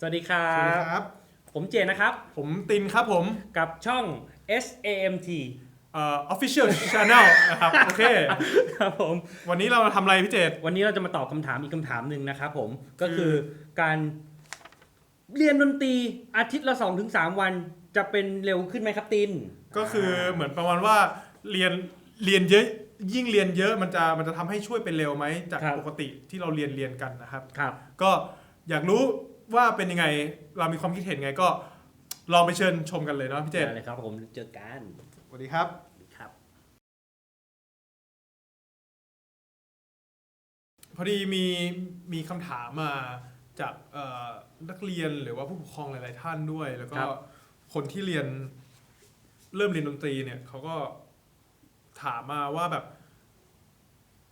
สวัสดีครัสวัสดีบ ครับ ผมเจนนะครับ ผมตินครับผมกับช่อง SAMT เอ่อ official channel นะครับ โอเค ครับผม วันนี้เรามาทำอะไรพี่เจต วันนี้เราจะมาตอบคำถามอีกคำถามหนึ่งนะครับผม ก็คือการเรียนดนตรีอาทิตย์ละ 2-3 วันจะเป็นเร็วขึ้นไหมครับตินก็คือเหมือนประมาณว่าเรียนเรียนเยอะยิ่งเรียนเยอะมันจะมันจะทำให้ช่วยเป็นเร็วไหมจากครับปกติที่เราเรียนเรียนกันนะครับ ครับ ก็อยากรู้ ว่าเป็นยังไงเรามีความคิดเห็นไงก็ลองไปเชิญชมกันเลยเนาะพี่เจตได้เลยครับผมเจอกันสวัสดีครับ ครับ พอดีมีมีคำถามมาจากเอ่อนักเรียนหรือว่าผู้ปกครองหลาย ๆ ท่านด้วย แล้วก็ครับ คนที่เรียนเริ่มเรียนดนตรีเนี่ยเขาก็ถามมาว่าแบบ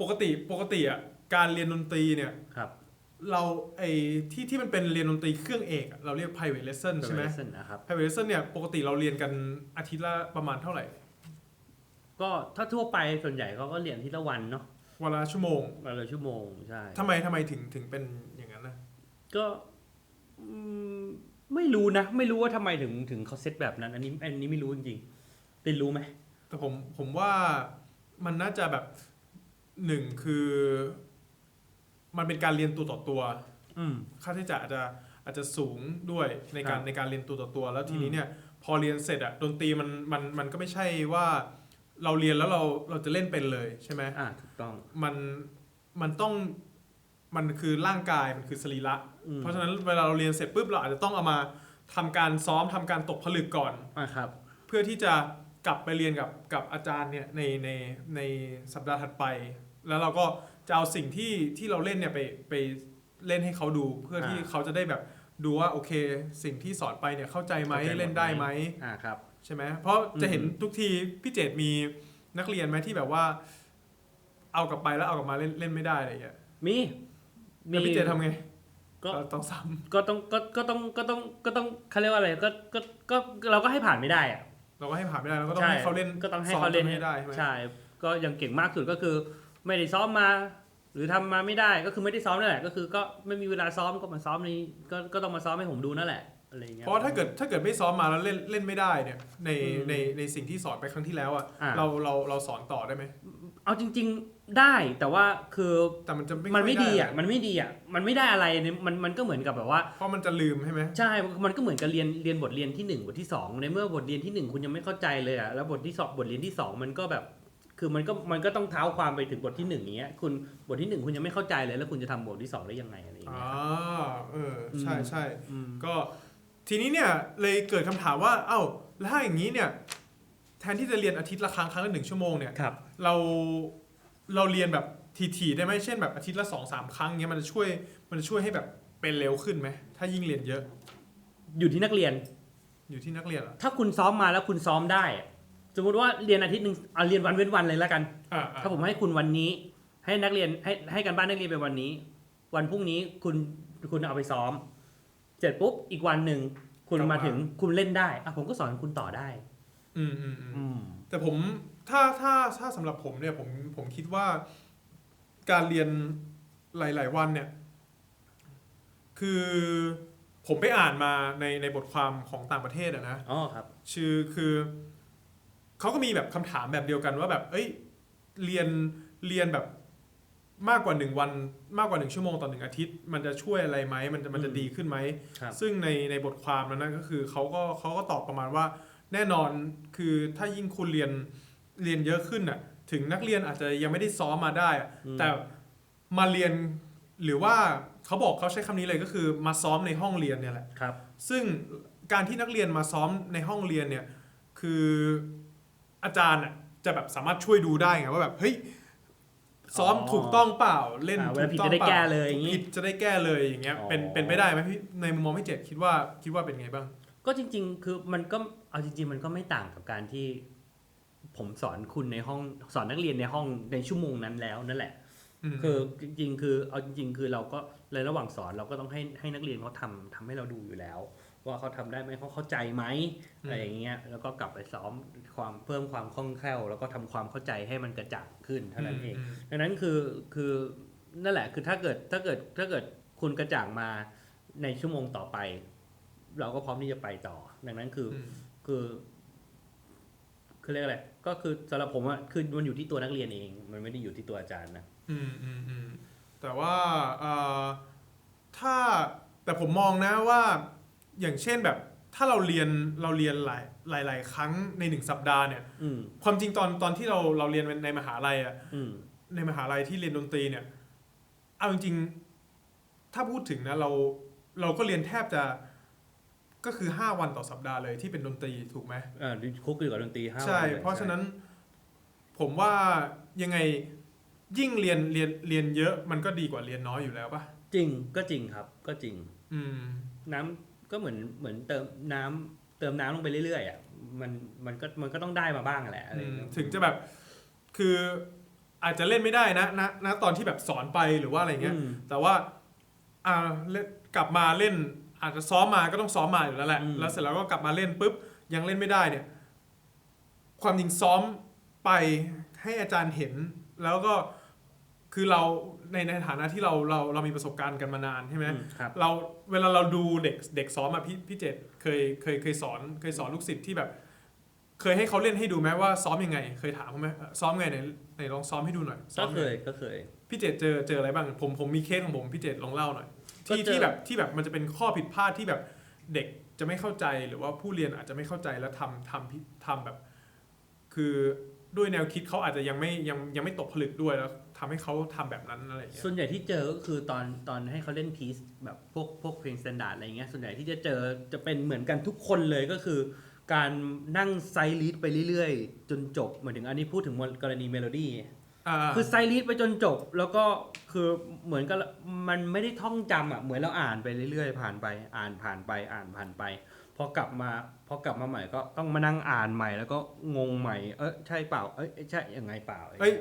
ปกติปกติอะการเรียนดนตรีเนี่ย ครับ เราไอ้ที่ที่มันเป็นเรียนดนตรีเครื่องเอกอะเราเรียก private lesson ใช่ไหม Lesson นะครับ private lesson เนี่ยปกติเราเรียนกันอาทิตย์ละประมาณเท่าไหร่ ก็ถ้าทั่วไปส่วนใหญ่เขาก็เรียนที่ละวันเนาะวันละชั่วโมงวันละชั่วโมงใช่ทำไมทำไมถึงถึงเป็นอย่างนั้นนะ ก็อืมไม่รู้นะ ไม่รู้ว่าทำไมถึงถึงเขาเซตแบบนั้น อันนี้อันนี้ไม่รู้จริงๆตินรู้ไหมแต่ผมผมว่ามันน่าจะแบบหนึ่งคือ มันเป็นการเรียนตัวต่อตัว อืม ค่าใช้จ่ายอาจจะอาจจะสูงด้วยในการครับในการเรียนตัวต่อตัว แล้วทีนี้อืมเนี่ยพอเรียนเสร็จอะดนตรีมันมันมันก็ไม่ใช่ว่าเราเรียนแล้วเราเราจะเล่นเป็นเลยใช่ไหมอ่าถูกต้องมันมันต้องมันคือร่างกายมันคือสรีระอืมเพราะฉะนั้นเวลาเราเรียนเสร็จปุ๊บเราอาจจะต้องเอามาทำการซ้อมทำการตกผลึกก่อนอ่าครับ เพื่อที่จะกลับไปเรียนกับกับอาจารย์เนี่ยในในในสัปดาห์ถัดไป แล้วเราก็ จะเอาสิ่งที่ที่เราเล่นเนี่ยไปไปเล่นให้เขาดู เพื่อที่อ่า เขาจะได้แบบดูว่าโอเค สิ่งที่สอนไปเนี่ยเข้าใจไหมเข้าใจหมดเล่นได้ไหม อ่าครับ ใช่ไหม เพราะจะอืมเห็นทุกทีพี่เจตมีนักเรียนไหมที่แบบว่า เอากลับไปแล้วเอากลับมาเล่นเล่นไม่ได้อะไรอย่างเงี้ยมี แล้วพี่เจตทำไงก็ เราต้องซ้ก็ต้องก็ก็ต้องก็ต้องก็ต้องเขาเรียกว่าอะไรก็ก็ก็เราก็ให้ผ่านไม่ได้อะำเราก็ให้ผ่านไม่ได้เราก็ต้องใช่ให้เขาเล่นก็ต้องให้ซ้มเขาเล่นให้ได้ใช่ไหมใช่ ก็ยังเก่งมากสุดก็คือ ไม่ได้ซ้อมมา หรือทำมาไม่ได้ก็คือไม่ได้ซ้อมนั่นแหละก็คือก็ไม่มีเวลาซ้อมก็มาซ้อมในก็ก็ต้องมาซ้อมให้ผมดูนั่นแหละอะไรอย่างเงี้ยเพราะว่าถ้าเกิดถ้าเกิดไม่ซ้อมมาแล้วเล่นเล่นไม่ได้เนี่ยในอืมในในสิ่งที่สอนไปครั้งที่แล้วอะอ่าเราเราเราสอนต่อได้ไหมเอาจริง ๆได้แต่ว่าคือแต่มันจะไม่มันไม่ค่ยดีอะไมันไม่ดีอะมันไม่ได้อะไรเนี่ยมันมันก็เหมือนกับแบบว่าเพราะมันจะลืมใช่ไหมใช่มันก็เหมือนกับเรียนเรียนบทเรียนที่หนึ่งบทที่สองในเมื่อบทเรียนที่หนึ่งคุณยังไม่เข้าใจเลยอะแล้วบทที่สองบทเรียนที่สองมันก็แบบ คือมันก็มันก็ต้องเท้าความไปถึงบทที่หนึ่งอย่างเงี้ยคุณบทที่หนึ่งคุณยังไม่เข้าใจเลยแล้วคุณจะทำบทที่สองได้ยังไงอะไรอย่างอ๋เงี้อยเออใช่อืมใช่อืม ก็ทีนี้เนี่ยเลยเกิดคำถามว่า เอ้าแล้วถ้าอย่างนี้เนี่ย แทนที่จะเรียนอาทิตย์ละครั้งครั้งละหนึ่งชั่วโมงเนี่ย ครับ เราเราเรียนแบบทีๆได้ไหมเช่นแบบอาทิตย์ละสองสามครั้งเงี้ยมันจะช่วยมันจะช่วยให้แบบเป็นเร็วขึ้นไหมถ้ายิ่งเรียนเยอะอยู่ที่นักเรียน อยู่ที่นักเรียนเหรอถ้าคุณซ้อมมาแล้วคุณซ้อมได้อะ สมมติว่าเรียนอาทิตย์หนึ่งเอาเรียนวันเว้นวันเลยแล้วกัน อ่าอ่าถ้าผมให้คุณวันนี้ ให้นักเรียนให้ให้การบ้านนักเรียนเป็นวันนี้ วันพรุ่งนี้คุณคุณเอาไปซ้อม เสร็จปุ๊บอีกวันหนึ่งคุณมาถึงคุณเล่นได้อะผมก็สอนคุณต่อได้ อืมอืมอืม อืม แต่ผมถ้าถ้าถ้าสำหรับผมเนี่ยผมผมคิดว่าการเรียนหลาย ๆ วันเนี่ย คือผมไปอ่านมาในในบทความของต่างประเทศอะนะ อ๋อครับ ชื่อคือ เขาก็มีแบบคำถามแบบเดียวกันว่าแบบ เอ้ย เรียนเรียนแบบมากกว่าหนึ่งวันมากกว่าหนึ่งชั่วโมงต่อหนึ่งอาทิตย์ มันจะช่วยอะไรไหมมันจะมันจะอืมดีขึ้นไหมครับซึ่งในในบทความนั้นนะก็คือเขาก็เขาก็ตอบประมาณว่า แน่นอนคือถ้ายิ่งคุณเรียนเรียนเยอะขึ้นน่ะ ถึงนักเรียนอาจจะยังไม่ได้ซ้อมมาได้อะอืมแต่มาเรียนหรือว่าเขาบอกเขาใช้คำนี้เลยก็คือมาซ้อมในห้องเรียนเนี่ยแหละครับ ซึ่งการที่นักเรียนมาซ้อมในห้องเรียนเนี่ยคือ อาจารย์น่ะจะแบบสามารถช่วยดูได้ไงว่าแบบเฮ้ยซ้อมอ๋อถูกต้องเปล่าเล่นอ่าเวถูลากผิดต้องจะได้เปล่าแก้เลยอย่างงี้ผิดจะได้แก้เลยอย่างเงี้ยเป็นอ๋อเป็นไปได้ไหมพี่ในมุมมองพี่เจ็ดคิดว่าคิดว่าเป็นไงบ้าง ก็จริง ๆ คือมันก็เอาจริง ๆ มันก็ไม่ต่างกับการที่ผมสอนคุณในห้องสอนนักเรียนในห้องในชั่วโมงนั้นแล้วนั่นแหละมคือจริงๆคือเอาจริงๆคือเราก็เลยระหว่างสอนเราก็ต้องให้ให้นักเรียนเขาทำทำให้เราดูอยู่แล้ว ว่าเขาทำได้ไหมเขาเข้าใจไหมอะไรอย่างเงี้ยแล้วก็กลับไปซ้อมความเพิ่มความคล่องแคล่ว แล้วก็ทำความเข้าใจให้มันกระจ่างขึ้นเท่านั้นเองดังนั้นคือคือนั่นแหละคือถ้าเกิดถ้าเกิดถ้าเกิดคุณกระจ่างมาในชั่วโมงต่อไป เราก็พร้อมที่จะไปต่อ ดังนั้นคืออืมคือ คือเรียกอะไรก็คือสำหรับผมอะคือมันอยู่ที่ตัวนักเรียนเอง มันไม่ได้อยู่ที่ตัวอาจารย์นะอืมอืมอืมแต่ว่าเอ่อถ้าแต่ผมมองนะว่า อย่างเช่นแบบถ้าเราเรียนเราเรียนหลายหลายหลายครั้งในหนึ่งสัปดาห์เนี่ย อืมความจริงตอนตอนที่เราเราเรียนในมหาลัยอะอืมในมหาลัยที่เรียนดนตรีเนี่ย เอาจริงๆถ้าพูดถึงนะเราเราก็เรียนแทบจะก็คือ 5 วันต่อสัปดาห์เลยที่เป็นดนตรีถูกไหม อ่าคุกอยู่กับดนตรีห้าใช่ วันลยเพราะฉะนั้นผมว่ายังไงยิ่งเรียนเรียนเรียนเยอะมันก็ดีกว่าเรียนน้อยอยู่แล้วปะจริงก็จริงครับก็จริง อืม น้ำ ก็เหมือนเหมือนเติมน้ำเติมน้ำลงไปเรื่อยๆอะมันมันก็มันก็ต้องได้มาบ้างแหละอะไรอืมเงี้ยถึงจะแบบคืออาจจะเล่นไม่ได้นะนะนะตอนที่แบบสอนไปหรือว่าอะไรเงี้ยอืมแต่ว่าอ่าเล่นกลับมาเล่น อาจจะซ้อมมาก็ต้องซ้อมมาอยู่แล้วแหละอืมแล้วเสร็จแล้วก็กลับมาเล่นปุ๊บยังเล่นไม่ได้เนี่ย ความจริงซ้อมไปให้อาจารย์เห็น แล้วก็ คือเราในในฐานะที่เราเราเรามีประสบการณ์กันมานานใช่ไหมอืมครับเราเวลาเราดูเด็กเด็กซ้อมอะพี่พี่เจตเคยเคยเคยสอนเคยสอนลูกศิษย์ที่แบบ เคยให้เขาเล่นให้ดูไหมว่าซ้อมยังไง เคยถามเขาไหมเอ่อซ้อมไงไหนไหนลองซ้อมให้ดูหน่อยซ้อก็มเคไงยก็เคยพี่เจตเจอเจออะไรบ้างผมผมมีเคสของผมพี่เจตลองเล่าหน่อยก็ที่เจอที่แบบที่แบบมันจะเป็นข้อผิดพลาดที่แบบเด็กจะไม่เข้าใจหรือว่าผู้เรียนอาจจะไม่เข้าใจแล้วทำทำผิดทำแบบ คือด้วยแนวคิดเขาอาจจะยังไม่ยังยังไม่ตกผลึกด้วยแล้ว ทำให้เขาทำแบบนั้นอะไรอย่างเงี้ยส่วนใหญ่ที่เจอก็คือตอนตอนให้เขาเล่นพีซแบบพวกพวกเพลงสแตนดาร์ดอะไรเงี้ยส่วนใหญ่ที่จะเจอจะเป็นเหมือนกันทุกคนเลยก็คือ การนั่งไซลีดไปเรื่อยๆ จนจบเหมือนถึงอันนี้พูดถึงกรณีเมโลดี้อ่าคือไซลีดไปจนจบ แล้วก็คือเหมือนกับมันไม่ได้ท่องจำอะเหมือนเราอ่านไปเรื่อยๆ ผ่านไปอ่านผ่านไปอ่านผ่านไปพอกลับมาพอกลับมาใหม่ก็ต้องมานั่งอ่านใหม่แล้วก็งงใหม่ เอ้ยใช่เปล่า เอ้ยใช่ยังไงเปล่าเอ้ย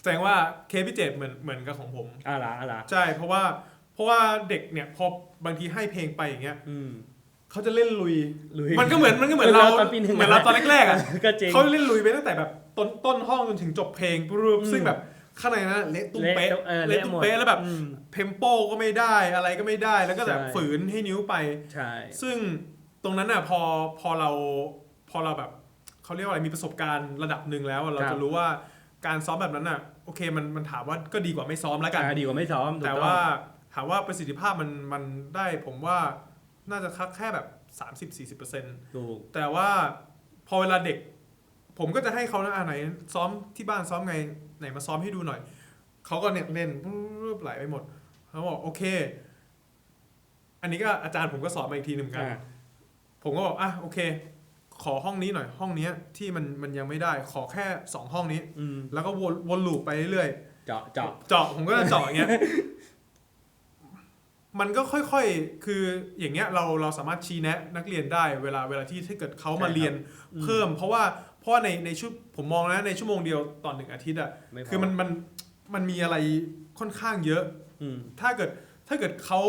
แสดงว่าเคสพี่เจตเหมือนเหมือนกับของผมอะไรอะไรใช่เพราะว่าเพราะว่าเด็กเนี่ยพอบางทีให้เพลงไปอย่างเงี้ยอืมเขาจะเล่นลุย ลุย มันก็เหมือนมันก็เหมือนเราตอนปีหนึ่งเหมือนเราตอนแรกๆอะก็จริงเขาเล่นลุยไปตั้งแต่แบบต้นต้นห้องจนถึงจบเพลงปุ๊บอืมซึ่งแบบข้างในนั้นเละตุ้มเป๊ะเออเละเละตุ้หมมดเป๊ะแล้วแบบอืมเทมโปก็ไม่ได้อะไรก็ไม่ได้แล้วก็แบบใช่ฝืนให้นิ้วไปใช่ซึ่งตรงนั้นอะพอพอเราพอเราแบบเขาเรียกว่าอะไรมีประสบการณ์ระดับหนึ่งแล้วอะเราจะรู้ว่า การซ้อมแบบนั้นอะโอเคมันมันถามว่าก็ดีกว่าไม่ซ้อมแล้วกันอ่าดีกว่าไม่ซ้อมถูกแต่องว่าถามว่าประสิทธิภาพมันมันได้ผมว่าน่าจะแค่แบบ 30-40%ถูก แต่ว่าพอเวลาเด็ก ผมก็จะให้เขานะอะไหน ซ้อมที่บ้านซ้อมไงไหนมาซ้อมให้ดูหน่อย เขาก็เนี่ยเล่นปุ๊บไหลไปหมดเขาบอกโอเค อันนี้ก็อาจารย์ผมก็สอนมาอีกทีหนึ่งเหมือนกัน อ่า ผมก็บอกอะโอเค ขอห้องนี้หน่อยห้องเนี้ยที่มันมันยังไม่ได้ขอแค่สองห้องนี้ อืมแล้วก็วนวนลูปไปเรื่อยๆเจาะเจาะเจาะผมก็จะเจาะอย่างเงี้ย มันก็ค่อยๆ คืออย่างเงี้ยเราเราสามารถชี้แนะนักเรียนได้เวลาเวลาที่ถ้าเกิดเขามาเรียนเพิ่ม เพราะว่าเพราะว่าในในชุดผมมองนะในชั่วโมงเดียวต่อหนึ่งอาทิตย์อะไพคือมันมันมันมีอะไรค่อนข้างเยอะ อืม ถ้าเกิดถ้าเกิดเขา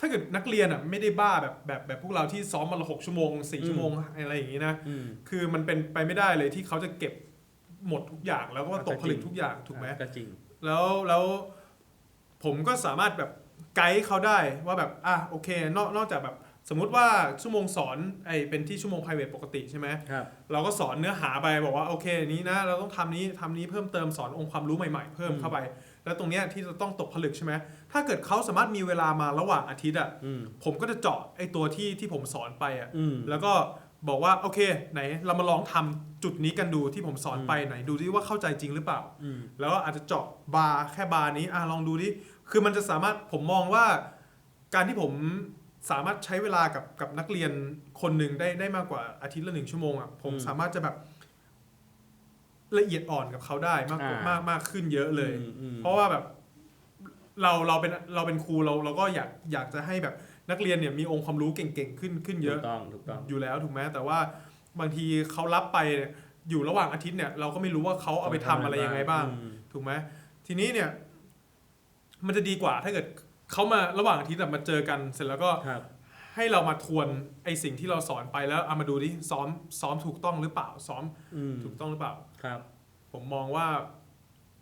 ถ้าเกิดนักเรียนอะไม่ได้บ้าแบบแบบแบบพวกเราที่ซ้อมมาละหกชั่วโมงสี่ชั่วโมงอะไรอย่างงี้นะอืมคือมันเป็นไปไม่ได้เลยที่เขาจะเก็บหมดทุกอย่างแล้วก็ตกผลึกก็จริงทุกอย่างถูกไหมก็จริง แล้วแล้วผมก็สามารถแบบไกด์เขาได้ว่าแบบอะโอเคนอกนอกจากแบบสมมุติว่าชั่วโมงสอนไอเป็นที่ชั่วโมง private ปกติใช่ไหมครับเราก็สอนเนื้อหาไปบอกว่าโอเคนี้นะ เราต้องทำนี้ทำนี้เพิ่มเติมสอนองค์ความรู้ใหม่ๆ เพิ่มอืมเข้าไป แล้วตรงเนี้ยที่จะต้องตกผลึกใช่ไหมถ้าเกิดเขาสามารถมีเวลามาระหว่างอาทิตย์อะอืม ผมก็จะเจาะไอตัวที่ที่ผมสอนไปอะอืม แล้วก็บอกว่าโอเค ไหนเรามาลองทำจุดนี้กันดูที่ผมสอนไปไหนดูดิว่าเข้าใจจริงหรือเปล่า อืม แล้วก็อาจจะเจาะบาร์แค่บาร์นี้อะลองดูดิคือมันจะสามารถผมมองว่า การที่ผมสามารถใช้เวลากับกับนักเรียนคนหนึ่งได้ได้มากกว่าอาทิตย์ละหนึ่งชั่วโมงอะผมอืม สามารถจะแบบ ละเอียดอ่อนกับเขาได้มากกว่าอ่ามมากมากขึ้นเยอะเลยอืมอืมเพราะว่าแบบเราเราเป็นเราเป็นครูเราเราก็อยากอยากจะให้แบบนักเรียนเนี่ยมีองค์ความรู้เก่งๆขึ้นขึ้นเยถูอะกต้องถูกต้องอยู่แล้วถูกไหมแต่ว่าบางทีเขารับไปเนี่ยอยู่ระหว่างอาทิตย์เนี่ยเราก็ไม่รู้ว่าเขาเอาไปทำอะไรยังไงบ้างอืมถูกไหมทีนี้เนี่ย มันจะดีกว่าถ้าเกิดเขามาระหว่างอาทิตย์อะมาเจอกันเสร็จแล้วก็ครับ ให้เรามาทวนไอสิ่งที่เราสอนไปแล้วเอามาดูดิซ้อมซ้อมถูกต้องหรือเปล่า ซ้อมอืมถูกต้องหรือเปล่า ครับ ผมผมมองว่า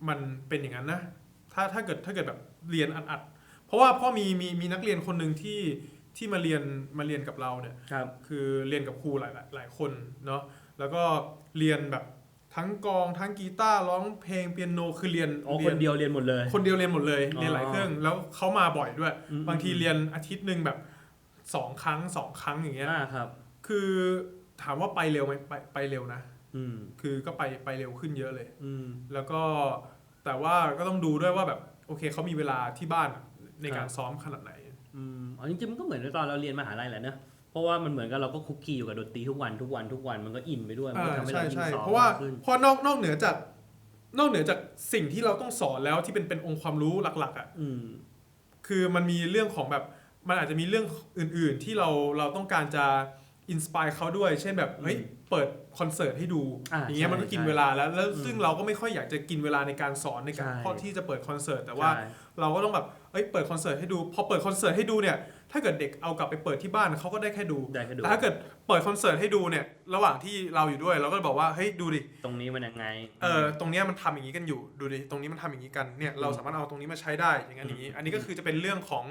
มันเป็นอย่างนั้นนะ ถ้าถ้าเกิดถ้าเกิดแบบเรียนอัดๆเพราะราะว่าพ่อมีมีมีนักเรียนคนหนึ่งที่ที่มาเรียนมาเรียนกับเราเนี่ย ครับ คือเรียนกับครูหลายหลายหลายคนเนาะ แล้วก็เรียนแบบทั้งกลองทั้งกีตาร์ร้องเพลงเปียโนคือเรียนอ๋อรีคยนเดียวเรียนหมดเลย คนเดียวเรียนหมดเลย อ๋อเรียนหลายเครื่องแล้วเขามาบ่อยด้วย อืมบางทีเรียนอาทิตย์หนึ่งแบบ สองครั้งสองครั้งอย่างเงี้ยอ่าครับ คือถามว่าไปเร็วไหมไปไปเร็วนะ อืมคือก็ไปไปเร็วขึ้นเยอะเลย อืม แล้วก็แต่ว่าก็ต้องดูด้วยว่าแบบโอเคเขามีเวลาที่บ้านในการครับซ้อมขนาดไหน อืมอ๋อจริงๆมันก็เหมือนตอนเราเรียนมหาลัยแหละเนอะเพราะว่ามันเหมือนกับเราก็คุกคีอยู่กับดนตรีทุกวันทุกวันทุกวันมันก็อินไปด้วย มันก็อ่าทำให้ใช่เรายิ่งใช่ซ้อมเพราะว่ามกขึ้นเพราะนอกนอกเหนือจากนอกเหนือจากสิ่งที่เราต้องสอนแล้วที่เป็นเป็นองค์ความรู้หลักๆอะอืม คือมันมีเรื่องของแบบ มันอาจจะมีเรื่องอื่น ๆ ที่เราเราต้องการจะอินสปายเขาด้วย เช่นแบบเฮ้ยเปิดคอนเสิร์ตให้ดูอ่าอย่างเงี้ยใช่มันก็กินใช่เวลาแล้วแล้วอืมซึ่งเราก็ไม่ค่อยอยากจะกินเวลาในการสอนในการใช่ เพราะที่จะเปิดคอนเสิร์ตแต่ว่า ใช่ เราก็ต้องแบบ เอ้ย เปิดคอนเสิร์ตให้ดู พอเปิดคอนเสิร์ตให้ดูเนี่ย ถ้าเกิดเด็กเอากลับไปเปิดที่บ้านเขาก็ได้แค่ดู ได้แค่ดู แต่ถ้าเกิดเปิดคอนเสิร์ตให้ดูเนี่ย ระหว่างที่เราอยู่ด้วย เราก็บอกว่า เฮ้ย ดูดิ ตรงนี้มันยังไง เออ ตรงเนี้ยมันทำอย่างนี้กันอยู่ ดูดิ ตรงนี้มันทำอย่างนี้กัน เนี่ย เราสามารถเอาตรงนี้มาใช้ได้ อย่างนั้นอย่างนี้ อันนี้ก็คือจะเป็นเรื่องของ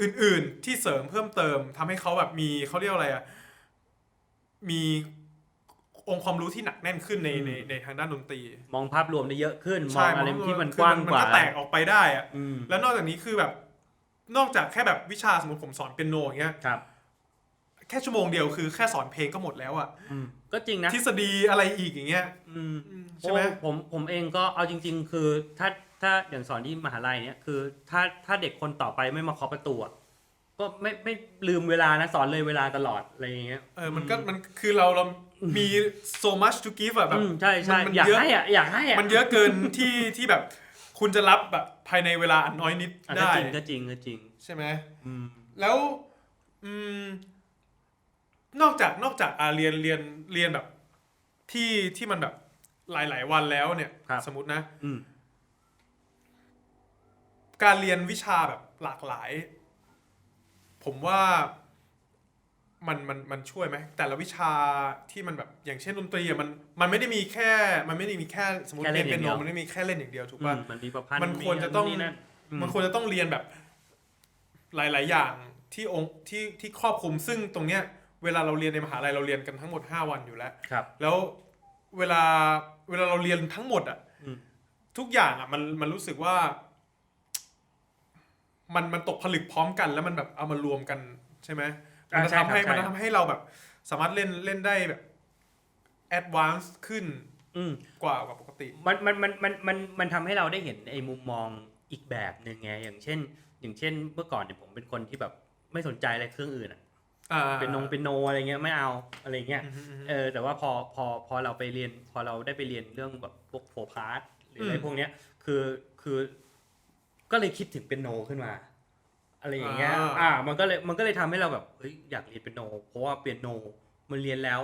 อื่นๆที่เสริมเพิ่มเติมทำให้เขาแบบมีเขาเรียกว่าอะไรอะมีองค์ความรู้ที่หนักแน่นขึ้นในอืมในในทางด้านดนตรี มองภาพรวมได้เยอะขึ้นมใช่องอะไรเพที่มันคือกว้างกว่ามันก็แตกออกไปได้อะอืมแล้วนอกจากนี้คือแบบนอกจากแค่แบบวิชาสมมติผมสอนเปียโนอย่างเงี้ยครับ แค่ชั่วโมงเดียวคือแค่สอนเพลงก็หมดแล้วอะอืมก็จริงนะทฤษฎีอะไรอีกอย่างเงี้ยอืมอืมใช่ใช่ไหไหมมผมผมเองก็เอาจริง ๆ คือถ้า ถ้าอย่างสอนที่มหาลัยเนี่ยคือถ้าถ้าเด็กคนต่อไปไม่มาเคาะประตูอะก็ไม่ไม่ลืมเวลานะสอนเลยเวลาตลอดอะไรอย่างเงี้ย เออมันก็มันคือเราเรามี so much to give อะแบบอืมใช่ใช่มันอยากเยอะให้อะอยากให้อะมันเยอะเกินที่ที่แบบ คุณจะรับแบบภายในเวลาอันน้อยนิดอะก็ได้จริงก็จริงก็จริง ใช่ไหม อืม แล้วอืมนอกจากนอกจากอ่าเรียนเรียนเรียนแบบที่ที่มันแบบหลาย ๆ วันแล้วเนี่ย ครับ สมมตินะ อืม การเรียนวิชาแบบหลากหลาย ผมว่ามันมันมันช่วยไหมแต่ละวิชาที่มันแบบอย่างเช่นดนตรีอะมันมันไม่ได้มีแค่ มันไม่ได้มีแค่สมมติแค่เล่เรียนนอเปีย่ายงเดียวโนมันไม่ได้มีแค่เล่นอย่างเดียวถูกอืป่ะมมันมีประพันธ์มันควรจะต้องนี่นั่น อืมันควรจะต้องเรียนแบบหลาย ๆ อย่างที่องค์ที่ที่ครอบคลุมซึ่งตรงเนี้ย เวลาเราเรียนในมหาลัยเราเรียนกันทั้งหมด 5 วันอยู่แล้ว ครับ แล้วเวลาเวลาเราเรียนทั้งหมดอะอืม ทุกอย่างอะมันมันรู้สึกว่า มันมันตกผลึกพร้อมกัน แล้วมันแบบเอามารวมกันใช่ไหมมันจะอ่าใช่ทำให้ครับใช่มันจะทำให้เราแบบ สามารถเล่นเล่นได้แบบแอดวานซ์ขึ้นอืมกว่ากว่าปกติ มันมันมันมันมันมันทำให้เราได้เห็นไอ้มุมมองอีกแบบหนึ่งไงอย่างเช่น อย่างเช่น เมื่อก่อนเนี่ยผมเป็นคนที่แบบไม่สนใจอะไรเครื่องอื่นอะอ่าเป็นนงเป็นโนอะไรเงี้ยไม่เอาอะไรเงี้ยอืมอืมอืมเออแต่ว่าพอพอพอเราไปเรียน พอเราได้ไปเรียนเรื่องแบบพวกโฟพาร์ตหรืออะไรอืมพวกเนี้ยคือคือ ก็เลยคิดถึงเป็นโนขึ้นมา อะไรอย่างเงี้ย อ่า อ่า มันก็เลยมันก็เลยทำให้เราแบบเฮ้ยอยากเรียนเป็นโน เพราะว่าเปียโนมันเรียนแล้ว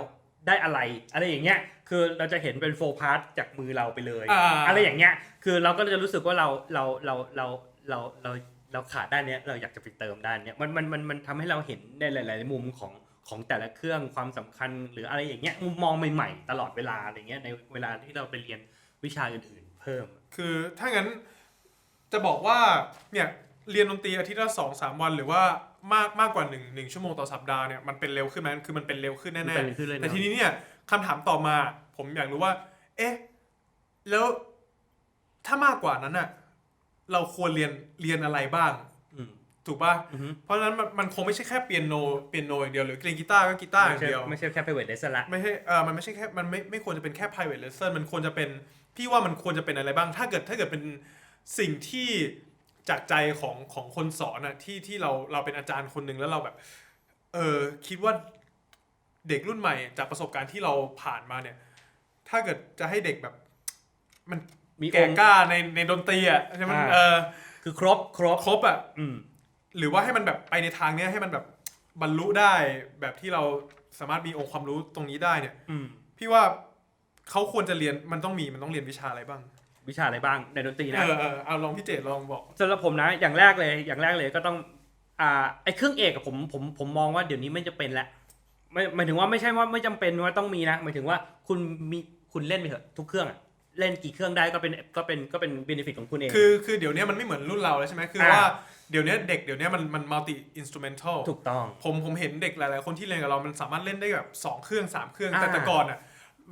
ได้อะไร อะไรอย่างเงี้ย คือเราจะเห็นเป็นโฟพาร์ตจากมือเราไปเลย อ่าอะไรอย่างเงี้ย คือเราก็จะรู้สึกว่าเราเราเราเราเราเราเราขาดด้านเนี้ยเราอยากจะไปเติมด้านเนี้ยมันมันมันมันทำให้เราเห็นในหลาย ๆ มุมของของแต่ละเครื่องความสำคัญหรืออะไรอย่างเงี้ยมุมมองใหม่ ๆ ตลอดเวลาอะไรเงี้ยในเวลาที่เราไปเรียนวิชาอื่น ๆ เพิ่ม คือถ้างั้น จะบอกว่าเนี่ยเรียนดนตรีอาทิตย์ละสองสามวัน หรือว่ามากมากกว่าหนึ่งหนึ่งชั่วโมงต่อสัปดาห์เนี่ยมันเป็นเร็วขึ้นไหมคือมันเป็นเร็วขึ้นมันแน่เป็นขึ้นเลยๆเนแต่อะทีนี้เนี่ยคำถามต่อมา ผมอยากรู้ว่า เอ๊ะแล้วถ้ามากกว่านั้นอะเราควรเรียนเรียนอะไรบ้าง อืม ถูกป่ะอือฮึ เพราะฉะนั้นมันมันคงไม่ใช่แค่เปียโนเปียโนอย่างเดียวหรือเล่นกีตาร์ก็กีตาร์อไม่ย่างใช่เดียว ไม่ใช่แค่ private lesson ละ ไม่ใช่เออมันไม่ใช่แค่ มันไม่ ไม่ควรจะเป็นแค่ private lesson มันควรจะเป็น พี่ว่ามันควรจะเป็นอะไรบ้าง ถ้าเกิด ถ้าเกิดเป็น สิ่งที่จากใจของของคนสอนอะที่ที่เราเราเป็นอาจารย์คนหนึ่งแล้วเราแบบเออคิดว่าเด็กรุ่นใหม่ จากประสบการณ์ที่เราผ่านมาเนี่ย ถ้าเกิดจะให้เด็กแบบ มันมีอแก่งค์กล้าในในดนตรีอะใช่ไหมอ่า เออคือครบครบครบอะอืม หรือว่าให้มันแบบไปในทางเนี้ยให้มันแบบบรรลุได้แบบที่เราสามารถมีองค์ความรู้ตรงนี้ได้เนี่ย อืม พี่ว่าเขาควรจะเรียนมันต้องมีมันต้องเรียนวิชาอะไรบ้าง วิชาอะไรบ้างในดนตรีเอนะอเออเอาลองพี่เจตลองบอกสำหรับผมนะอย่างแรกเลยอย่างแรกเลยก็ต้องอ่าไอ้เครื่องเอกอะผมผมผมมองว่าเดี๋ยวนี้ไม่จะเป็นแล้วไม่หมายถึงว่าไม่ใช่ว่าไม่จำเป็นว่าต้องมีนะหมายถึงว่าคุณมีคุณเล่นไปเถอะทุกเครื่องอะเล่นกี่เครื่องได้ก็เป็นก็เป็นก็เป็นเบนฟิตของคุณเอง คือคือเดี๋ยวนี้มันไม่เหมือนรุ่นเราแล้วใช่ไหมคืออ่าว่าเดี๋ยวนี้เด็กเดี๋ยวนี้มันมันมัลติอินสตูเมนทัลถูกต้อง ผมผมเห็นเด็กหลาย ๆ คนที่เรียนกับเรา มันสามารถเล่นได้แบบสองเครื่องสามเครื่อง แต่อ่าแต่ก่อนอะ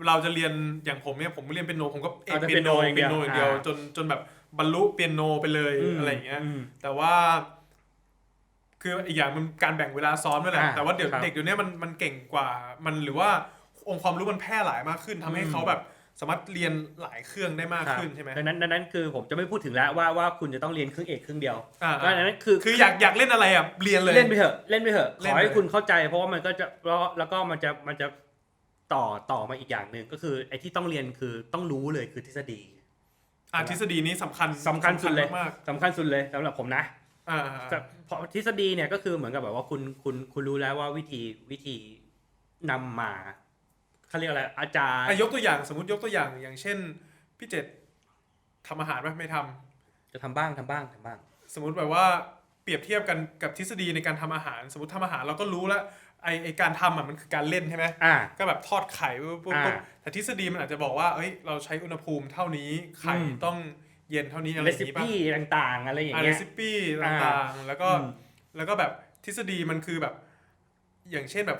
เราจะเรียนอย่างผมเนี่ยผมเรียนเป็นโนผมก็เอกเอาแต่เปียโนเปียโนอย่างเดีเปียยวโนอย่างเดียวอ่าจนจนแบบบรรลุเปียโนไปเลยอะไรอย่างเงี้ยมแต่ว่า คืออีกอย่างมันการแบ่งเวลาซ้อมด้วยแหละอ่าแต่ว่าเดี๋ยวครับเด็กเดี๋ยวนี้มันมันเก่งกว่ามันหรือว่าองค์ความรู้มันแพร่หลายมากขึ้นทำให้อืม เขาแบบสามารถเรียนหลายเครื่องได้มากครับขึ้นใช่ไหมดังนั้นดังนั้นคือผมจะไม่พูดถึงแล้วว่าว่าคุณจะต้องเรียนเครื่องเอกเครื่องเดียวอ่าก็ดังนั้นคือคืออยากอยากเล่นอะไรอะเรียนเลย เล่นไปเถอะเล่นไปเถอะเล่ขนอไปให้คุณเข้าใจ เพราะว่ามันก็จะแล้วแล้วก็มันจะมันจะ ต่อต่อมาอีกอย่างหนึ่งก็คือไอ้ที่ต้องเรียนคือต้องรู้เลยคือทฤษฎีอ่าทฤษฎีนี้สำคัญสำคัญสุดเลยมากสำคัญสุดเลยสำหรับผมนะๆอ่าแต่เพราะทฤษฎีเนี่ยก็คือเหมือนกับแบบว่าคุณคุณคุณรู้แล้วว่าวิธีวิธีนำมาเขาเรียกอะไรอาจารย์ อะยกตัวอย่างสมมติยกตัวอย่างอย่างเช่นพี่เจตทำอาหารไหมไม่ทำ จะทำบ้างทำบ้างทำบ้าง สมมติแบบว่าเปรียบเทียบกันกับทฤษฎีในการทำอาหาร สมมติทำอาหารเราก็รู้แล้ว ไอไอการทำอะมันคือการเล่นใช่ไหมอ่า ก็แบบทอดไข่ปุ๊บปุ๊บปุ๊บอ่าแต่ทฤษฎีมันอาจจะบอกว่าเอ้ยเราใช้อุณหภูมิเท่านี้ไข่อืม ต้องเย็นเท่านี้อะไรเรอย่างซิงี้ป่ะปี้ต่างๆ อะไรอย่างอ่าเงี้เรยซิปี้อ่า ต่างๆแล้วก็ อืม แล้วก็แบบทฤษฎีมันคือแบบ อย่างเช่นแบบ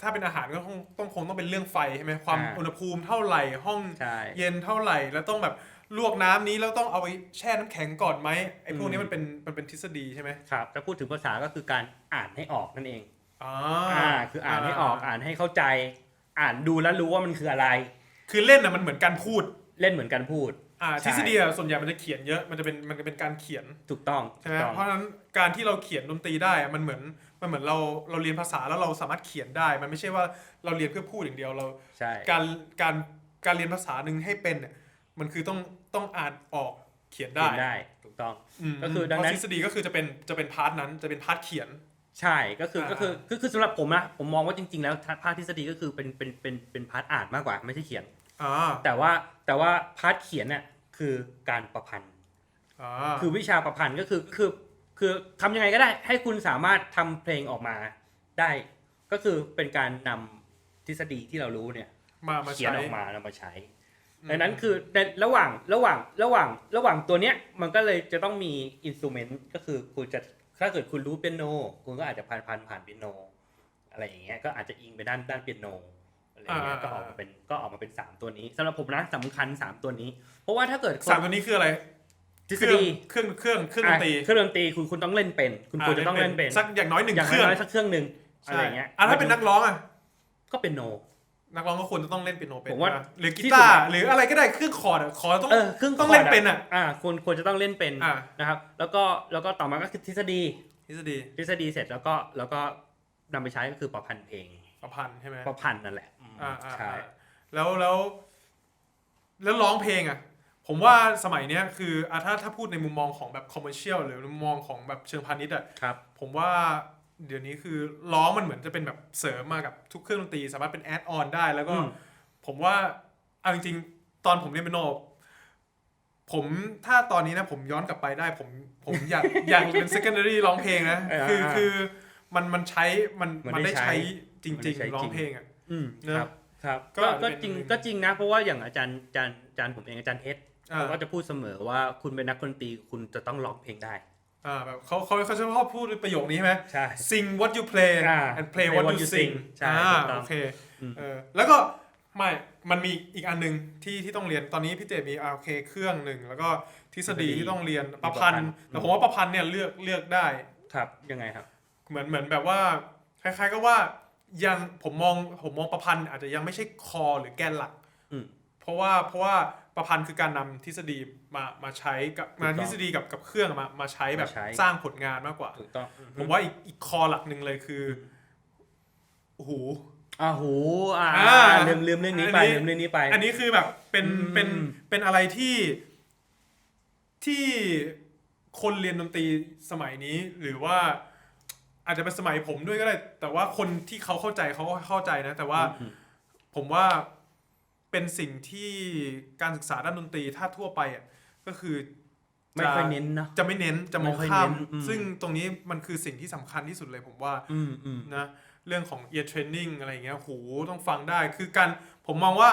ถ้าเป็นอาหารก็คงต้องคงต้องเป็นเรื่องไฟใช่ไหมความอ่า อุณหภูมิเท่าไหร่ห้องใช่ เย็นเท่าไหร่แล้วต้องแบบลวกน้ำนี้แล้วต้องเอาไปแช่น้ำแข็งก่อนไหมไอ้พวกนี้อืม มันเป็นมันเป็นทฤษฎีใช่ไหม ครับถ้าพูดถึงภาษาก็คือการอ่านให้ออกนั่นเอง อ่าอ่า คืออ่านให้ออกอ่านให้เข้าใจ อ่านดูแล้วรู้ว่ามันคืออะไร คือเล่นน่ะมันเหมือนการพูด เล่นเหมือนกันพูด อ่าใช่ทฤษฎีอะส่วนใหญ่มันจะเขียนเยอะ มันจะเป็นมันจะเป็นการเขียนถูกต้องใช่ไหมถูกต้องเพราะฉะนั้นการที่เราเขียนดนตรีได้อะมันเหมือนมันเหมือนเราเราเรียนภาษาแล้วเราสามารถเขียนได้ มันไม่ใช่ว่าเราเรียนเพื่อพูดอย่างเดียวเราใช่การการการเรียนภาษาหนึ่งให้เป็นเนี่ยมันคือต้องต้องอ่านออกเขียนได้เขียนได้ถูกต้องมก็คือดังนั้นเพราะทฤษฎีก็คือจะเป็นจะเป็นพาร์ทนั้นจะเป็นพาร์ทเขียน ใช่ก็คืออ่าก็คือคือคือสำหรับผมนะผมมองว่าจริง ๆ แล้วพาร์ททฤษฎีก็คือเป็นเป็นเป็นเป็นพาร์ทอ่านมากกว่า ไม่ใช่เขียนอ่าแต่ว่าแต่ว่าพาร์ทเขียนเนี่ยคือการประพันธ์อ่าคือวิชาประพันธ์ก็คือคือคือทำยังไงก็ได้ ให้คุณสามารถทำเพลงออกมาได้ ก็คือเป็นการนำทฤษฎีที่เรารู้เนี่ย มามาเขียนใช้ออกมานำมาใช้อืมดังนั้นคือในระหว่างระหว่างระหว่างระหว่างตัวเนี้ยมันก็เลยจะต้องมีอินสตูเมนต์ก็คือคุณจะ ถ้าเกิดคุณรู้เปียโน คุณก็อาจจะพันพันผ่านเปียโน อะไรอย่างเงี้ยก็อาจจะอิงไปด้านด้านเปียโนอะไรอย่างเงี้ยก็ออกมาเป็นก็ออกมาเป็นสามตัวนี้สำหรับผมนะสำคัญสามตัวนี้ เพราะว่าถ้าเกิดคนสามตัวนี้คืออะไรทฤษฎีเครื่องเครื่องเครื่องดนตรีอะเครื่องดนตรีคุณคุณต้องเล่นเป็น คุณควรจะต้องเล่นเป็นสักอย่างน้อยหนึ่งอย่างเครื่องน้อยๆสักเครื่องหนึ่งอะไรใช่อย่างเงี้ยอะถ้าเป็นนักร้องอะก็เป็นโน นักร้องก็ควรจะต้องเล่นเปียโนเป็นผมว่าใช่ปะหรือกีที่ตาสุร์ดหรืออะไรก็ได้เครื่องคอร์ดอะคอร์ดต้อง เออเครื่องต้องเล่นคร์ดะเป็นอะอ่าควรควรจะต้องเล่นเป็นอ่านะครับ แล้วก็แล้วก็ต่อมาก็คือทฤษฎีทฤษฎีทฤษฎีเสร็จแล้วก็แล้วก็นำไปใช้ก็คือประพันธ์เพลงประพันธ์ใช่ไหมประพันธ์นั่นแหละอืมอ่าอ่าใช่ อ่าแล้วแล้วแล้วร้องเพลงอะ ผมว่าสมัยเนี้ยคืออะถ้าถ้าพูดในมุมมองของแบบคอมเมอร์เชียลหรือมุมมองของแบบเชิงพาณิชย์อะ ครับ ผมว่า เดี๋ยวนี้คือร้องมันเหมือนจะเป็นแบบเสริมมากับทุกเครื่องดนตรีสามารถเป็นแอดออนได้แล้วก็อืมผมว่าเอาจริงๆตอนผมเรียนเปียโนผมถ้าตอนนี้นะผมย้อนกลับไปได้ผมผมอยากอยากเป็น secondary ร้องเพลงนะเออคืออ่าคือมันมันใช้มันมันมันได้ได้ใช้ใช้จมันได้ริงใช้ๆร้อจงริงเพลงอะอืมเนอะครับครับก็ก็อาจจะก็เป็นจริงก็จริงนะ เพราะว่าอย่างอาจารย์อาจารย์อาจารย์ผมเองอาจารย์เทสอ่าเขาก็จะพูดเสมอว่าคุณเป็นนักดนตรีคุณจะต้องร้องเพลงได้ อ่าแบบเขาเขาเขาชอบพูดประโยคนี้ใช่ไหม ใช่ sing what you play อ่า and play what you sing ใช่อ่าถูกต้องโอเคอืม เออแล้วก็ไม่มันมีอีกอันหนึ่งที่ที่ต้องเรียนตอนนี้พี่เจมีอ่าโอเคเครื่องหนึ่งแล้วก็ทฤษฎีทฤษฎีที่ต้องเรียนมีประพันประพันธ์ธ์แต่ผมว่าประพันธ์เนี่ยเลือกเลือกได้ ครับยังไงครับ เหมือนเหมือนแบบว่าคล้าย ๆก็ว่ายังผมมองผมมองประพันธ์อาจจะยังไม่ใช่คอหรือแกนหลักอืม เพราะว่าเพราะว่า ประพันธ์คือการนำทฤษฎีมามาใช้กับถูกต้มาองทฤษฎีกับกับเครื่องมามาใช้แบบมาใช้สร้างผลงานมากกว่าถูกต้องผมว่าอีกอีกคอหลักหนึ่งเลยคือหูอ่าหูอ่าอ่าลืมลืมเรื่องนี้ไปอันนี้ลืมเรื่องนี้ไป อันนี้คือแบบเป็นอืมเป็นเป็นอะไรที่ที่คนเรียนดนตรีสมัยนี้หรือว่าอาจจะเป็นสมัยผมด้วยก็ได้ แต่ว่าคนที่เขาเข้าใจเขาก็เข้าใจนะ แต่ว่าอืมผมว่า เป็นสิ่งที่การศึกษาด้านดนตรีถ้าทั่วไปอะก็คือไม่ค่อยเน้นเนาะจะไม่เน้นจะมองไม่ค่อยข้ามเน้นอืมซึ่งตรงนี้มันคือสิ่งที่สำคัญที่สุดเลยผมว่าอืมอืมนะเรื่องของ ear training อะไรอย่างเงี้ยโหต้องฟังได้ คือการผมมองว่า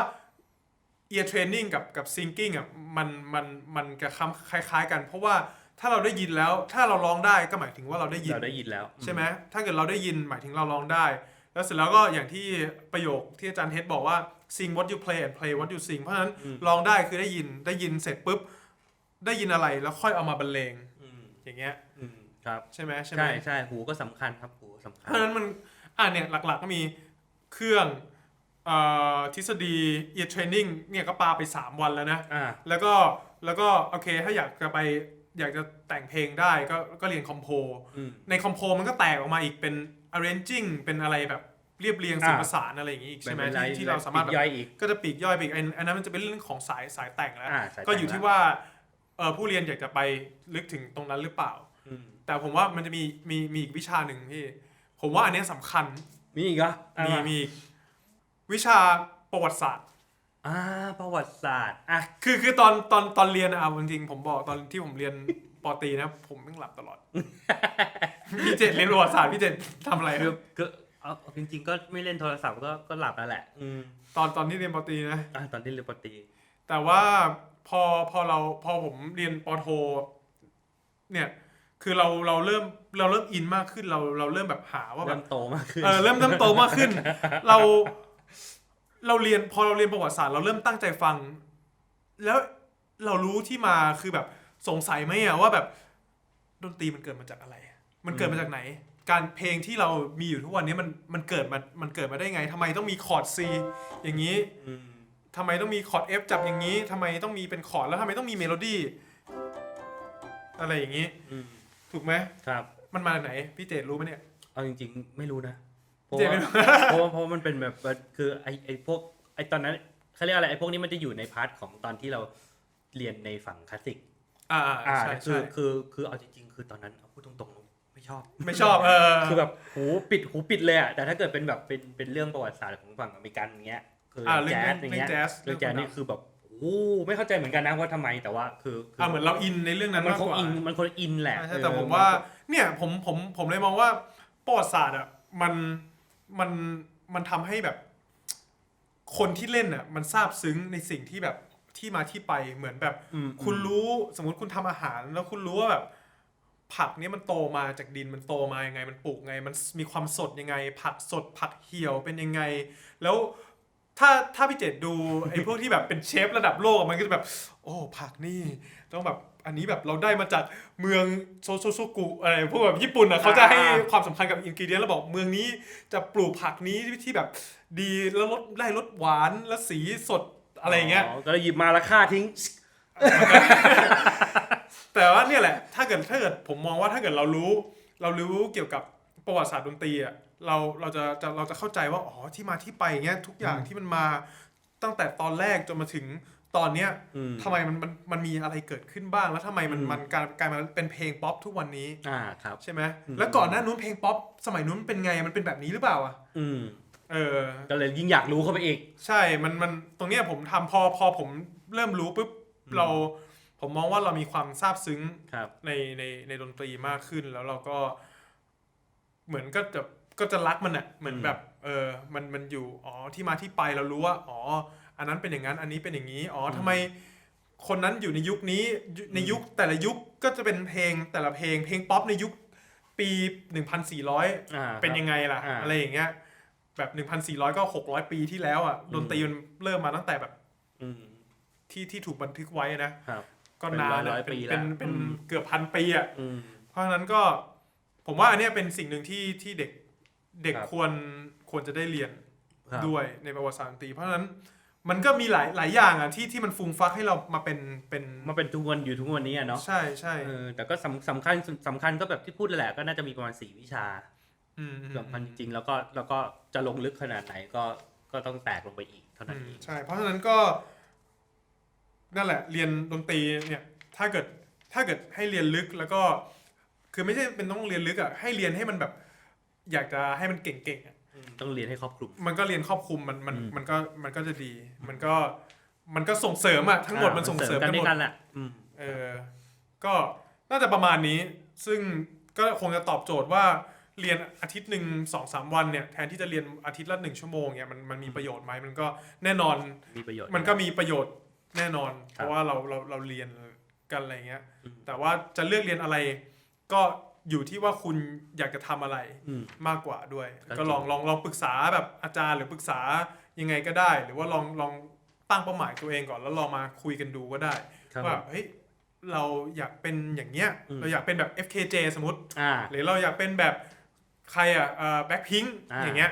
ear training กับกับ thinking อะมันมันมันกระคล้ายๆ กัน เพราะว่าถ้าเราได้ยินแล้วถ้าเราร้องได้ก็หมายถึงว่าเราได้ยิน เราได้ยินแล้ว ใช่ไหมถ้าเกิดเราได้ยินหมายถึงเราร้องได้ แล้วเสร็จแล้วก็อย่างที่ประโยคที่อาจารย์เฮดบอกว่า sing what you play and play what you sing เพราะฉะนั้นอืมร้องได้คือได้ยินได้ยินเสร็จปุ๊บ ได้ยินอะไรแล้วค่อยเอามาบรรเลงอืมอย่างเงี้ยอืมครับใช่ไหมใช่ไหมใช่ใช่หูก็สำคัญครับหูสำคัญเพราะฉะนั้นมันอ่าเนี่ยหลักๆก็มีเครื่องเอ่อทฤษฎี ear training เนี่ยก็ปาไป 3 วันแล้วนะอ่าแล้วก็แล้วก็โอเคถ้าอยากจะไปอยากจะแต่งเพลงได้ก็ก็เรียนคอมโพอืมในคอมโพมันก็แตกออกมาอีกเป็น arranging เป็นอะไรแบบเรียบเรียงสิ่งอ่าประสานอะไรอย่างงี้อีกใช่ไหมเป็นที่ที่เราสามารถปีกแบบย่อยอีกก็จะปีกย่อยไปอีกอันอันนั้นมันจะเป็นเรื่องของสายสายแต่งแล้วอ่าสายแต่งก็อยู่ที่ละว่าเออผู้เรียนอยากจะไปลึกถึงตรงนั้นหรือเปล่าอืมแต่ผมว่ามันจะมีมีมีอีกวิชาหนึ่งที่ ผมว่าอันเนี้ยสำคัญ มีอีกเหรออะมีมีวิชาประวัติศาสตร์อ่าประวัติศาสตร์อะคือคือตอนตอนตอนเรียนอะเอาจริงๆผมบอกตอนที่ผมเรียน ปอตรีนะผมไม่งหลับตลอด พี่เจตเรียนประวัติศาสตร์พี่เจตทำอะไรคคืรัอบคือเอาจริง ๆ ก็ไม่เล่นโทรศัพท์ก็ก็หลับแล้วแหละ อืมตอนตอนที่เรียนปอตรีนะ อะตอนที่เรียนปกติแต่ว่าพอพอเราพอผมเรียนปอโท เนี่ย คือเราเราเริ่มเราเริ่มอินมากขึ้นเราเราเริ่มแบบหาว่าแบเริ่บ มโตมากขึ้น เออเริ่มเริ่มโตมากขึ้น เรา เราเรียนพอเราเรียนประวัติศาสตร์ เราเริ่มตั้งใจฟัง แล้วเรารู้ที่มาคือแบบ สงสัยไหมอะว่าแบบดนตรีมันเกิดมาจากอะไร มันเกิดมาจากไหน การเพลงที่เรามีอยู่ทุกวันนี้มันมันเกิดมามันเกิดมาได้ไงทำไมต้องมีคอร์ด C อย่างนี้อืมทำไมต้องมีคอร์ด F จับอย่างนี้ทำไมต้องมีเป็นคอร์ดแล้วทำไมต้องมีเมโลดี้อะไรอย่างนี้อืมถูกไหมครับ มันมาจากไหน พี่เจตรู้ไหมเนี่ยเอาจริง ๆ ไม่รู้นะเพราะเจตว่าไม่รู้เพราะว่าเพราะว่ามันเป็นแบบว่าคือไอไอพวกไอตอนนั้นเขาเรียกอะไรไอพวกนี้มันจะอยู่ในพาร์ทของตอนที่เราเรียนในฝั่งคลาสสิก อ่าอ่าใช่คือใช่คือคือเอาจริงๆ คือตอนนั้นเอาพูดตรงๆ ไม่ชอบ ไม่ชอบเออคือแบบหูปิดหูปิดเลยอะแต่ถ้าเกิดเป็นแบบเป็นเป็นเรื่องประวัติศาสตร์ของฝั่งอเมริกันอย่างเงี้ยคืออ่าอเรื่องแจ๊สอเรื่ย่าองงเงี้ยแจ๊สเรื่องแจ๊สนี่คือแบบโอ้ไม่เข้าใจเหมือนกันนะว่าทำไมแต่ว่าคือคือ่าเหมือนเราอินในเรื่องนั้นมันมากคงกว่าอินมันคนอินแหละใช่ใช่เออแต่ผมว่าเนี่ยผมผมผมเลยมองว่าประวัติศาสตร์อะมันมันมันทำให้แบบ คนที่เล่นอะ มันซาบซึ้งในสิ่งที่แบบ ที่มาที่ไปเหมือนแบบ อืมคุณรู้สมมติคุณทำอาหาร แล้วคุณรู้ว่าแบบผักเนี้ยมันโตมาจากดินมันโตมายังไง มันปลูกไง มันมีความสดยังไง ผักสดผักเหี่ยวเป็นยังไง แล้วถ้าถ้าพี่เจดดู ไอ้พวกที่แบบเป็นเชฟระดับโลกมันก็จะแบบ โอ้ผักนี่ ต้องแบบอันนี้แบบเราได้มาจากเมืองโซโซโซกุอะไรพวกแบบญี่ปุ่นอะเขาจะให้ความสำคัญกับอินกิเดียนแล้วบอกเมืองนี้จะปลูกผักนี้ที่แบบ ดีแล้วรสได้รสหวานแล้วสีสด อะไรอย่างเงี้ยก็เลยหยิบมาแล้วฆ่าทิ้ง แต่ว่าเนี่ยแหละ ถ้าเกิดถ้าเกิดผมมองว่าถ้าเกิดเรารู้ เรารู้เกี่ยวกับประวัติศาสตร์ดนตรีอะเราเราจะจะเราจะเข้าใจว่าอ๋อที่มาที่ไปเงี้ยทุกอย่างอืมที่มันมาตั้งแต่ตอนแรกจนมาถึงตอนเนี้ยอืมทำไมมันมันมันมีอะไรเกิดขึ้นบ้าง แล้วทำไมมันอืมมันกลายกลายมาเป็นเพลงป๊อปทุกวันนี้อ่าครับใช่ไหมอืมแล้วก่อนหน้านู้นเพลงป๊อปสมัยนู้นเป็นไงมันเป็นแบบนี้หรือเปล่าอะอืม เออ ก็เลยยิ่งอยากรู้เข้าไปอีก ใช่ มันมันตรงเนี้ยผมทำพอพอผมเริ่มรู้ปุ๊บอืม เรา ผมมองว่าเรามีความซาบซึ้งครับ ในในในดนตรีมากขึ้นแล้วเราก็ เหมือนก็จะก็จะรักมันอะเหมือนอืม แบบ เออ มันมันอยู่อ๋อที่มาที่ไปเรารู้ว่าอ๋อ อันนั้นเป็นอย่างนั้น อันนี้เป็นอย่างนี้อ๋อทำไม คนนั้นอยู่ในยุคนี้ยุในยุคแต่ละยุคก็จะเป็นเพลงแต่ละเพลง เพลงป๊อปในยุคปี 1,400 อ่าเป็นยังไงล่ะ อ่า อะไรอย่างเงี้ย แบบ1,400ก็600ปีที่แล้วอะอืมดนตรีมันเริ่มมาตั้งแต่แบบอืม ที่ที่ถูกบันทึกไว้นะครับ ก็เป็นนานร้อยอะๆปีเป็นแล้ว เป็นอืมเกือบพันปีอะ อืม เพราะฉะนั้นก็ผมว่าอันเนี้ยเป็นสิ่งหนึ่งที่ที่เด็กเด็กครับ ควรควรจะได้เรียนครับด้วยในประวัติศาสตร์ดนตรีเพราะฉะนั้นมันก็มีหลายหลายอย่างอะที่ที่มันฟูมฟักให้เรามาเป็นเป็นมาเป็นทุกวันอยู่ทุกวันนี้อะเนาะใช่ใช่เออแต่ก็สำสำคัญสำคัญก็แบบที่พูดแหละก็น่าจะมีประมาณสี่วิชาอืมอืม สำคัญจริง ๆ แล้วก็แล้วก็จะลงลึกขนาดไหนก็ก็ต้องแตกลงไปอีกเท่าอืนั้นมเองใช่ เพราะฉะนั้นก็ นั่นแหละ เรียนดนตรีเนี่ย ถ้าเกิดถ้าเกิดให้เรียนลึกแล้วก็ คือไม่ใช่เป็นต้องเรียนลึกอะให้เรียนให้มันแบบ อยากจะให้มันเก่งๆอะอืมต้องเรียนให้ครอบคลุม มันก็เรียนครอบคลุมมันมันอืมมันก็มันก็จะดี มันก็มันก็ส่งเสริมอะทั้งหมดอ่ามันส่งเสริมกักันนด้หวมยดกันแหละอืมเออ ก็น่าจะประมาณนี้ ซึ่งก็คงจะตอบโจทย์ว่า เรียนอาทิตย์หนึ่งสองสามวันเนี่ยแทนที่จะเรียนอาทิตย์ละหนึ่งชั่วโมงเนี่ยมันมันมีประโยชน์ไหมมันก็แน่นอนมีประโยชน์ มันก็มีประโยชน์แน่นอน เพครับราะว่าเราเราเราเรียนกันอะไรเงี้ยอืมแต่ว่าจะเลือกเรียนอะไร ก็อยู่ที่ว่าคุณอยากจะทำอะไรอืมมากกว่าด้วยก็จริงก็ลองลองลองปรึกษาแบบอาจารย์หรือปรึกษายังไงก็ได้ หรือว่าลองลองตั้งเป้าหมายตัวเองก่อนแล้วลองมาคุยกันดูก็ได้ครับว่าเฮ้ยเราอยากเป็นอย่างเงี้ยอืมเราอยากเป็นแบบ FKJ สมมติอ่าหรือเราอยากเป็นแบบ ใครอะแบ็คพิงอ่าอย่างเงี้ย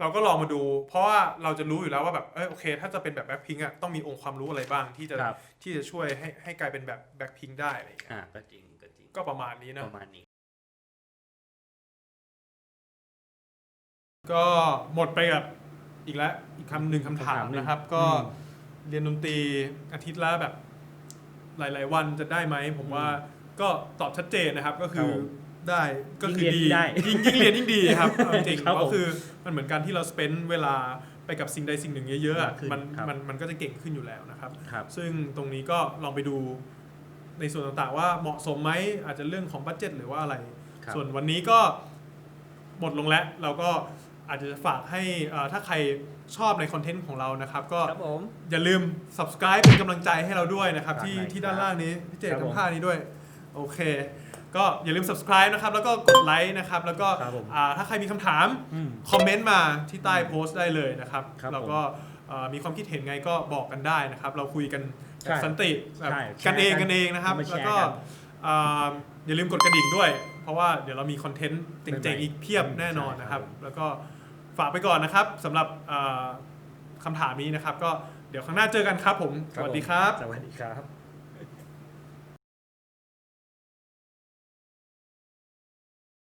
เราก็ลองมาดู เพราะว่าเราจะรู้อยู่แล้วว่าแบบเออโอเค ถ้าจะเป็นแบบแบ็คพิงอะต้องมีองค์ความรู้อะไรบ้างที่จะครับที่จะช่วยให้ให้กลายเป็นแบบแบ็คพิงได้อะไรอย่างเงี้ยอ่าก็จริงก็จริงก็ประมาณนี้ปนะระมาณนี้ ก็หมดไปกับอีกแล้วอีกคำหนึ่งคำถามคำถามหนึ่งนะครับ ก็อืมเรียนดนตรีอาทิตย์ละแบบหลาย ๆ วันจะได้ไหมผมว่าก็ตอบชัดเจนนะครับก็คือครับผม ได้ก็คือยิ่งเรียนดียิ่งได้ยิ่งยิ่งเรียนยิ่งดีครับเอาจริงครับผมก็คือมันเหมือนกันที่เราสเปนเวลาไปกับสิ่งใดสิ่งหนึ่งเยอะๆอะมากขึ้นมันครับมันมันก็จะเก่งขึ้นอยู่แล้วนะครับครับ ซึ่งตรงนี้ก็ลองไปดูในส่วนต่างๆว่าเหมาะสมไหมอาจจะเรื่องของบัตเจ็ตหรือว่าอะไรครับส่วนวันนี้ก็หมดลงแล้วเราก็อาจจะฝากให้เอ่อถ้าใครชอบในคอนเทนต์ของเรานะครับ ก็ครับผมอย่าลืม subscribe เป็นกำลังใจให้เราด้วยนะครับ ที่ครับที่ด้านล่างนี้พี่เจครับผมทำท่านี้ด้วย โอเค ก็อย่าลืม subscribe นะครับ แล้วก็กดไลค์นะครับ แล้วก็ครับผมอ่าถ้าใครมีคำถามอืมคอมเมนต์มาที่ใต้โพสต์ได้เลยนะครับ ครับแล้วก็เอ่อมีความคิดเห็นไงก็บอกกันได้นะครับ เราคุยกันแบบใช่สันติแบบใช่กันเองแชร์กันกันเองนะครับมาแชร์แล้วก็กันอ่าอย่าลืมกดกระดิ่งด้วย เพราะว่าเดี๋ยวเรามีคอนเทนต์เจ๋งใหม่ๆๆอีกเพียบอืมแน่นอนใช่นะครับครับผมแล้วก็ฝากไปก่อนนะครับสำหรับอ่าคำถามนี้นะครับ ก็เดี๋ยวครั้งหน้าเจอกันครับผม สวัสดีครับ สวัสดีครับ